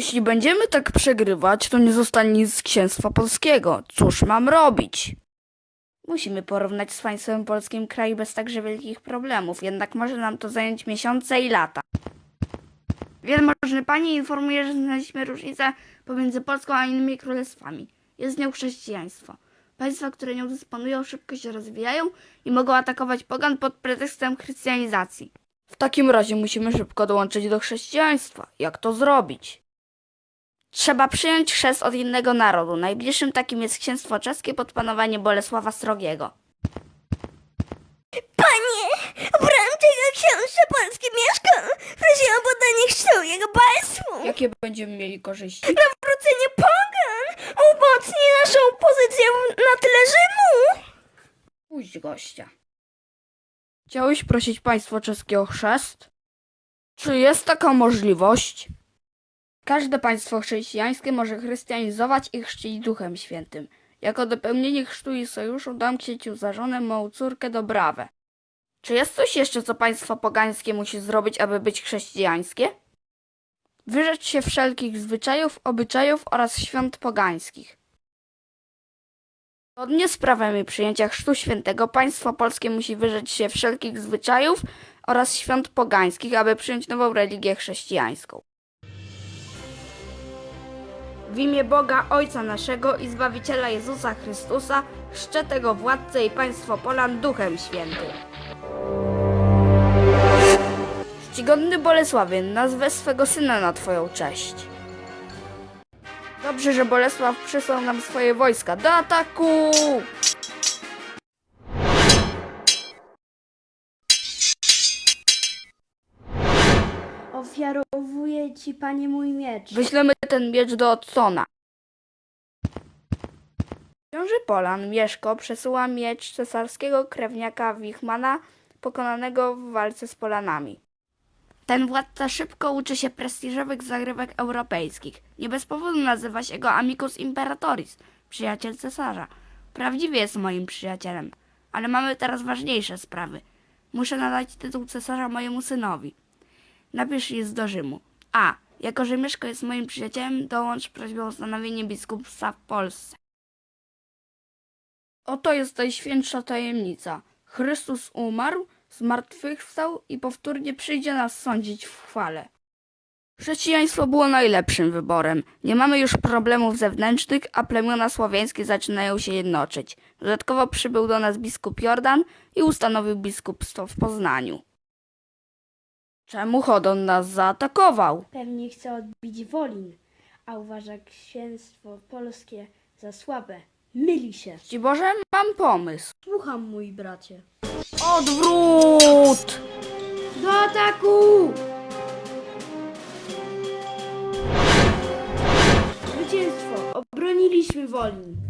Jeśli będziemy tak przegrywać, to nie zostanie nic z księstwa polskiego. Cóż mam robić? Musimy porównać z państwem polskim kraj bez także wielkich problemów, jednak może nam to zająć miesiące i lata. Wielmożny Panie informuje, że znaleźliśmy różnicę pomiędzy Polską a innymi królestwami. Jest nią chrześcijaństwo. Państwa, które nią dysponują, szybko się rozwijają i mogą atakować pogan pod pretekstem chrystianizacji. W takim razie musimy szybko dołączyć do chrześcijaństwa. Jak to zrobić? Trzeba przyjąć chrzest od innego narodu. Najbliższym takim jest księstwo czeskie pod panowaniem Bolesława Srogiego. Panie, obrałem tego książę polskie mieszka. Prosiłam o podanie chrztu jego państwu. Jakie będziemy mieli korzyści? Nawrócenie pogan umocni naszą pozycję na tle Rzymu. Puść gościa. Chciałeś prosić państwo czeskie o chrzest? Czy jest taka możliwość? Każde państwo chrześcijańskie może chrystianizować i chrzcić Duchem Świętym. Jako dopełnienie chrztu i sojuszu dam księciu za żonę małą córkę Dobrawę. Czy jest coś jeszcze, co państwo pogańskie musi zrobić, aby być chrześcijańskie? Wyrzec się wszelkich zwyczajów, obyczajów oraz świąt pogańskich. Zgodnie z prawem i przyjęcia chrztu świętego państwo polskie musi wyrzec się wszelkich zwyczajów oraz świąt pogańskich, aby przyjąć nową religię chrześcijańską. W imię Boga Ojca naszego i Zbawiciela Jezusa Chrystusa chrzczę tego władcę i państwo Polan Duchem Świętym. Czcigodny Bolesławie, nazwę swego syna na Twoją cześć. Dobrze, że Bolesław przysłał nam swoje wojska. Do ataku! Ofiarowuję ci, panie, mój miecz. Wyślemy ten miecz do Odsona. Książę Polan Mieszko przesyła miecz cesarskiego krewniaka Wichmana, pokonanego w walce z Polanami. Ten władca szybko uczy się prestiżowych zagrywek europejskich. Nie bez powodu nazywa się go Amicus Imperatoris, przyjaciel cesarza. Prawdziwie jest moim przyjacielem, ale mamy teraz ważniejsze sprawy. Muszę nadać tytuł cesarza mojemu synowi. Napisz list do Rzymu. A. Jako, że Mieszko jest moim przyjacielem, dołącz prośbę o ustanowienie biskupstwa w Polsce. Oto jest najświętsza tajemnica. Chrystus umarł, zmartwychwstał i powtórnie przyjdzie nas sądzić w chwale. Chrześcijaństwo było najlepszym wyborem. Nie mamy już problemów zewnętrznych, a plemiona słowiańskie zaczynają się jednoczyć. Dodatkowo przybył do nas biskup Jordan i ustanowił biskupstwo w Poznaniu. Czemu Chodon nas zaatakował? Pewnie chce odbić Wolin, a uważa księstwo polskie za słabe. Myli się. Ci Boże, mam pomysł. Słucham, mój bracie. Odwrót! Do ataku! Zwycięstwo! Obroniliśmy Wolin.